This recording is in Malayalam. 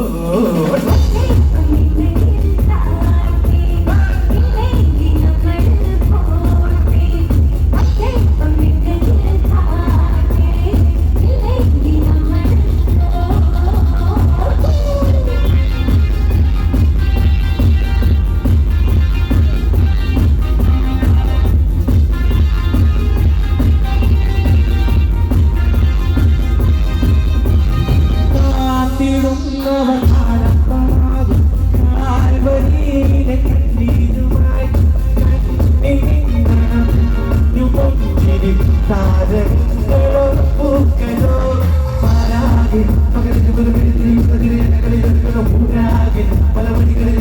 oh. oh, oh. പല വഴികളിൽ